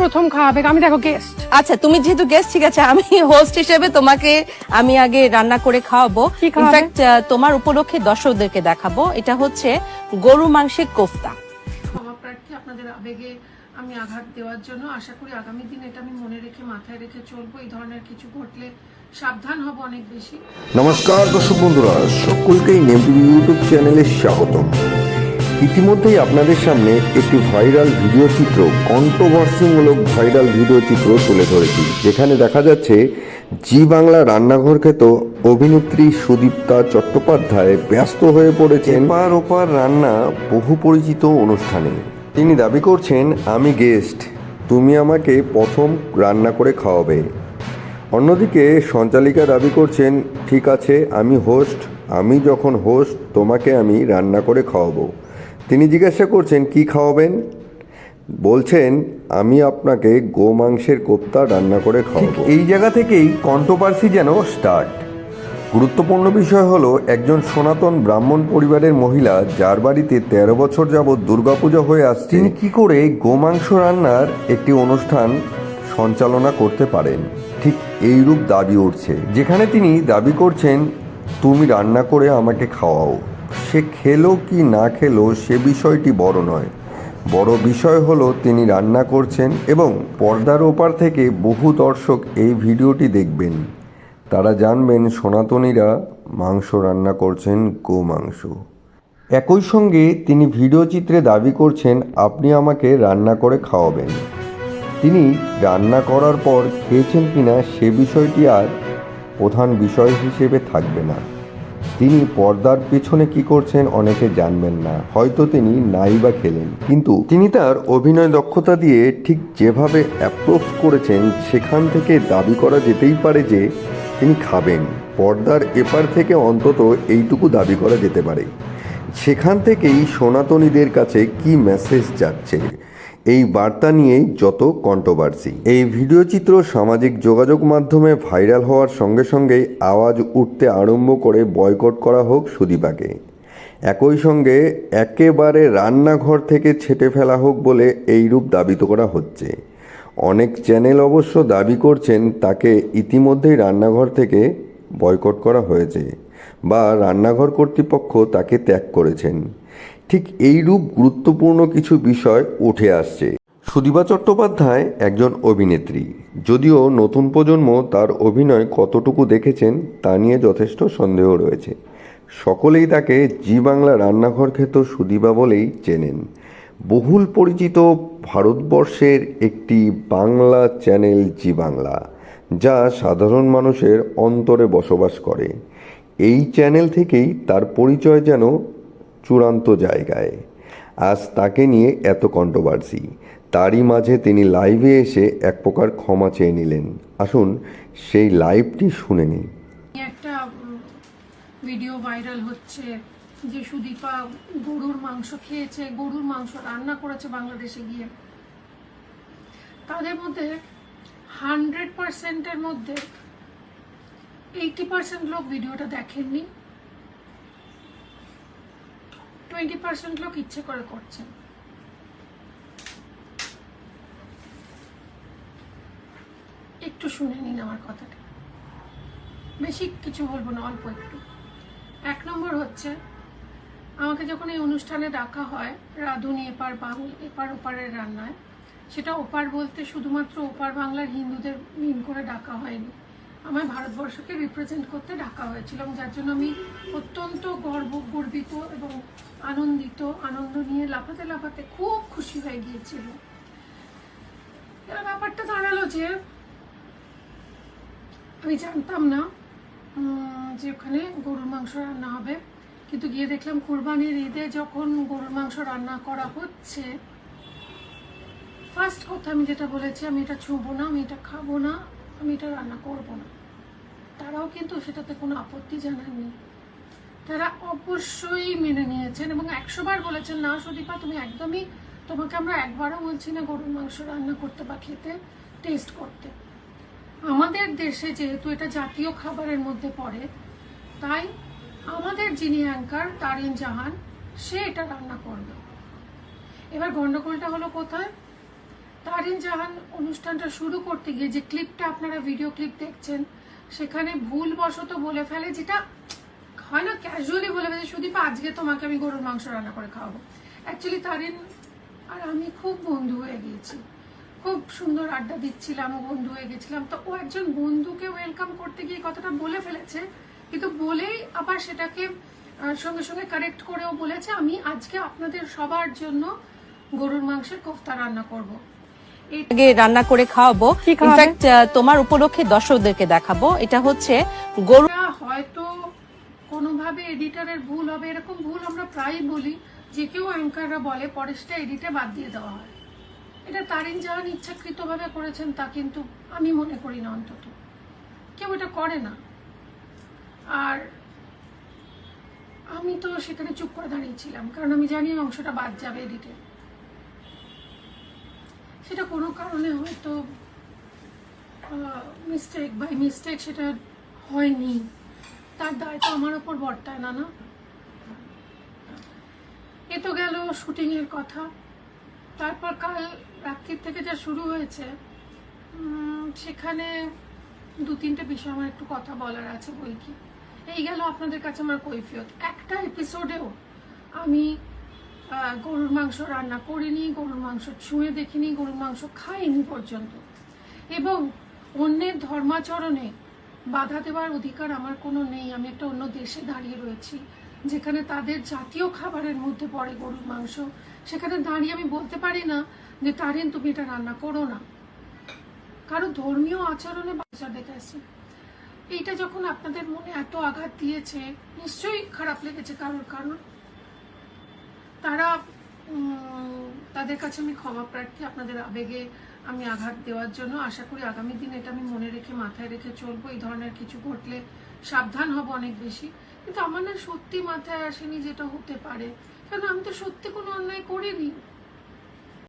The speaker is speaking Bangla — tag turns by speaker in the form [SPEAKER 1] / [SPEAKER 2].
[SPEAKER 1] প্রথম খাওয়াবে আমি দেখো গেস্ট
[SPEAKER 2] আচ্ছা তুমি যেহেতু গেস্ট ঠিক আছে আমি হোস্ট হিসেবে তোমাকে আমি আগে রান্না করে খাওয়াবো। ইনফ্যাক্ট তোমার উপলক্ষে দর্শকদেরকে দেখাবো। এটা হচ্ছে গরু মাংসের কোফতা।
[SPEAKER 1] প্রার্থী আপনাদের আবেগে আমি আঘাত দেওয়ার জন্য আশা করি আগামী দিন এটা আমি মনে রেখে মাথায় রেখে চলবো। এই ধরনের কিছু ঘটলে সাবধান হব অনেক বেশি।
[SPEAKER 3] নমস্কার দর্শক বন্ধুরা সকলকেই নেমটিভি ইউটিউব চ্যানেলে স্বাগতম। ইতিমধ্যেই আপনাদের সামনে একটি ভাইরাল ভিডিও চিত্র কন্ট্রোভার্সিমূলক ভাইরাল ভিডিও চিত্র তুলে ধরেছি, যেখানে দেখা যাচ্ছে জি বাংলা রান্নাঘর খেত অভিনেত্রী সুদীপ্তা চট্টোপাধ্যায় ব্যস্ত হয়ে পড়েছেন এপার ওপার রান্না বহু পরিচিত অনুষ্ঠানে। তিনি দাবি করছেন, আমি গেস্ট তুমি আমাকে প্রথম রান্না করে খাওয়াবে। অন্যদিকে সঞ্চালিকা দাবি করছেন, ঠিক আছে, আমি হোস্ট আমি যখন হোস্ট তোমাকে আমি রান্না করে খাওয়াবো। তিনি জিজ্ঞাসা করছেন, কি খাওয়াবেন? বলছেন, আমি আপনাকে গোমাংসের কোপ্তা রান্না করে খাওয়াবো। এই জায়গা থেকেই কন্ট্রোভার্সি যেন স্টার্ট গুরুত্বপূর্ণ বিষয় হলো, একজন সনাতন ব্রাহ্মণ পরিবারের মহিলা যার বাড়িতে তেরো বছর যাবৎ দুর্গাপূজা হয়ে আসছে, তিনি কি করে গোমাংস রান্নার একটি অনুষ্ঠান সঞ্চালনা করতে পারেন? ঠিক এইরূপ দাবি উঠছে, যেখানে তিনি দাবি করছেন, তুমি রান্না করে আমাকে খাওয়াও। সে খেলো কি না খেলো সে বিষয়টি বড় নয়। বড় বিষয় হলো তিনি রান্না করছেন এবং পর্দার ওপার থেকে বহু দর্শক এই ভিডিওটি দেখবেন। তারা জানবেন সনাতনীরা মাংস রান্না করছেন গো মাংস। একই সঙ্গে তিনি ভিডিও চিত্রে দাবি করছেন, আপনি আমাকে রান্না করে খাওয়াবেন। তিনি, রান্না করার পর খেয়েছেন কিনা সে বিষয়টি আর প্রধান বিষয় হিসেবে থাকবে না। তিনি পর্দার পেছনে কি করছেন অনেকে জানবেন না। হয়তো তিনি নাই বা খেলেন। কিন্তু তিনি তার অভিনয় দক্ষতা দিয়ে ঠিক যেভাবে অ্যাপ্রোচ করেছেন, সেখান থেকে দাবি করা যেতেই পারে যে তিনি খাবেন। পর্দার এপার থেকে অন্তত এইটুকু দাবি করা যেতে পারে। সেখান থেকেই সনাতনীদের কাছে কি মেসেজ যাচ্ছে? এই বার্তা নিয়েই যত কন্ট্রোভার্সি এই ভিডিও চিত্র সামাজিক যোগাযোগ মাধ্যমে ভাইরাল হওয়ার সঙ্গে সঙ্গেই আওয়াজ উঠতে আরম্ভ করে বয়কট করা হোক সুদীপাকে। একই সঙ্গে একেবারে রান্নাঘর থেকে ছেটে ফেলা হোক বলে এইরূপ দাবি তো করা হচ্ছে। অনেক চ্যানেল অবশ্য দাবি করছেন তাকে ইতিমধ্যেই রান্নাঘর থেকে বয়কট করা হয়েছে বা রান্নাঘর কর্তৃপক্ষ তাকে ত্যাগ করেছেন। ঠিক এইরূপ গুরুত্বপূর্ণ কিছু বিষয় উঠে আসছে। সুদীপা চট্টোপাধ্যায় একজন অভিনেত্রী। যদিও নতুন প্রজন্ম তার অভিনয় কতটুকু দেখেছেন তা নিয়ে যথেষ্ট সন্দেহ রয়েছে। সকলেই তাকে জি বাংলা রান্নাঘর খেত সুদীপা বলেই চেনেন। বহুল পরিচিত ভারতবর্ষের একটি বাংলা চ্যানেল জি বাংলা, যা সাধারণ মানুষের অন্তরে বসবাস করে। এই চ্যানেল থেকেই তার পরিচয় যেন চূড়ান্ত জায়গায়। আজ তাকে নিয়ে এত কন্ট্রোভার্সি তারই মাঝে তিনি লাইভে এসে এক প্রকার ক্ষমা চেয়ে নিলেন। আসুন, সেই লাইভটি শুনে নিই।
[SPEAKER 1] একটা ভিডিও ভাইরাল হচ্ছে যে সুদীপা গরুর মাংস খেয়েছে, গরুর মাংস রান্না করেছে বাংলাদেশে গিয়ে। তাদের মধ্যে হান্ড্রেড পার্সেন্টের মধ্যে এইটি পার্সেন্ট লোক ভিডিওটা দেখেননি। টোয়েন্টি পার্সেন্ট লোক ইচ্ছে করে করছেন। একটু শুনে নিন আমার কথাটা। বেশি কিছু বলব না, অল্প একটু। এক নম্বর হচ্ছে, আমাকে যখন এই অনুষ্ঠানে ডাকা হয়, রাঁধুনি এপার বাংলা এপার ওপারের রান্নায়, সেটা ওপার বলতে শুধুমাত্র ওপার বাংলার হিন্দুদের মিন করে ডাকা হয়নি। আমায় ভারতবর্ষকে রিপ্রেজেন্ট করতে ডাকা হয়েছিল এবং যার জন্য আমি অত্যন্ত গর্ব, গর্বিত এবং আনন্দিত, আনন্দ নিয়ে লাফাতে লাফাতে খুব খুশি হয়ে গিয়েছিল। ব্যাপারটা দাঁড়াল যে, আমি জানতাম না যে ওখানে গরুর মাংস রান্না হবে। কিন্তু গিয়ে দেখলাম কোরবানির ঈদে যখন গরুর মাংস রান্না করা হচ্ছে ফার্স্ট কথা আমি যেটা বলেছি, আমি এটা ছুঁবো না, আমি এটা খাব না, আমি এটা রান্না করব না। তারাও কিন্তু সেটাতে কোনো আপত্তি জানাননি তারা অবশ্যই মেনে নিয়েছেন এবং একশোবার বলেছেন, না সুদীপা, তুমি একদমই, তোমাকে আমরা একবারও বলছি না গরুর মাংস রান্না করতে বা খেতে টেস্ট করতে। আমাদের দেশে যেহেতু এটা জাতীয় খাবারের মধ্যে পড়ে, তাই আমাদের যিনি অ্যাঙ্কার তারিন জাহান, সে এটা রান্না করবে। এবার গন্ডগোলটা হলো কোথায়? তারিন জাহান অনুষ্ঠানটা শুরু করতে গিয়ে যে ক্লিপটা আপনারা ভিডিও ক্লিপ দেখছেন সেখানে ভুলবশত বলে ফেলে যেটা হয় না ক্যাজুয়ালি বলে ফেলে সুদীপ, আজকে তোমাকে আমি গরুর মাংস রান্না করে খাওয়াবো। অ্যাকচুয়ালি তারিন আর আমি খুব বন্ধু হয়ে গিয়েছি। খুব সুন্দর আড্ডা দিচ্ছিলাম বন্ধু হয়ে গেছিলাম। তো ও একজন বন্ধুকে ওয়েলকাম করতে গিয়ে কথাটা বলে ফেলেছে। কিন্তু বলেই আবার সেটাকে সঙ্গে সঙ্গে কারেক্ট করেও বলেছে, আমি আজকে আপনাদের সবার জন্য গরুর মাংসের কোফতা রান্না করব।
[SPEAKER 2] আগে রান্না করে খাওয়াবো। ইনফ্যাক্ট তোমার উপলক্ষে দর্শকদেরকে দেখাবো। এটা হচ্ছে গরু
[SPEAKER 1] হয়তো কোনোভাবে এডিটরের ভুল হবে। এরকম ভুল আমরা প্রায়ই বলি যে কেউ অ্যাঙ্কাররা বলে পরে সেটা এডিটে বাদ দিয়ে দেওয়া হয়। এটা তারিন জাহান ইচ্ছাকৃতভাবে করেছেন তা কিন্তু আমি মনে করি না অন্তত। কেউ এটা করে না। আর আমি তো সেখানে চুপ করে দাঁড়িয়েছিলাম কারণ আমি জানি অংশটা বাদ যাবে এডিটে। সেটা কোনো কারণে হয়তো মিস্টেক বাই মিস্টেক সেটা হয়নি। তার দায় তো আমার ওপর বর্তায় না না এ তো গেল শুটিংয়ের কথা। তারপর কাল রাত্রির থেকে যা শুরু হয়েছে সেখানে দু তিনটে বিষয় আমার একটু কথা বলার আছে বই কি এই গেল আপনাদের কাছে আমার কৈফিয়ত। একটা এপিসোডেও আমি গরুর মাংস রান্না করিনি, গরুর মাংস ছুঁয়ে দেখিনি, গরুর মাংস খাইনি পর্যন্ত। এবং অন্যের ধর্মাচরণে বাধা দেওয়ার অধিকার আমার কোনো নেই। আমি একটা অন্য দেশে দাঁড়িয়ে রয়েছি, যেখানে তাদের জাতীয় খাবারের মধ্যে পড়ে গরুর মাংস। সেখানে দাঁড়িয়ে আমি বলতে পারি না যে, তারিন, তুমি এটা রান্না করো না। কারও ধর্মীয় আচরণে বাচ্চা দেখেছি এইটা যখন আপনাদের মনে এত আঘাত দিয়েছে, নিশ্চয়ই খারাপ লেগেছে কারোর কারোর। তারা তাদের কাছে আমি ক্ষমা প্রার্থী, আপনাদের আবেগে আমি আঘাত দেওয়ার জন্য আশা করি আগামী দিন এটা আমি মনে রেখে মাথায় রেখে চলবো। এই ধরনের কিছু ঘটলে সাবধান হব অনেক বেশি। কিন্তু আমার না সত্যি মাথায় আসেনি যেটা হতে পারে। কারণ আমি তো সত্যি কোনো অন্যায় করিনি।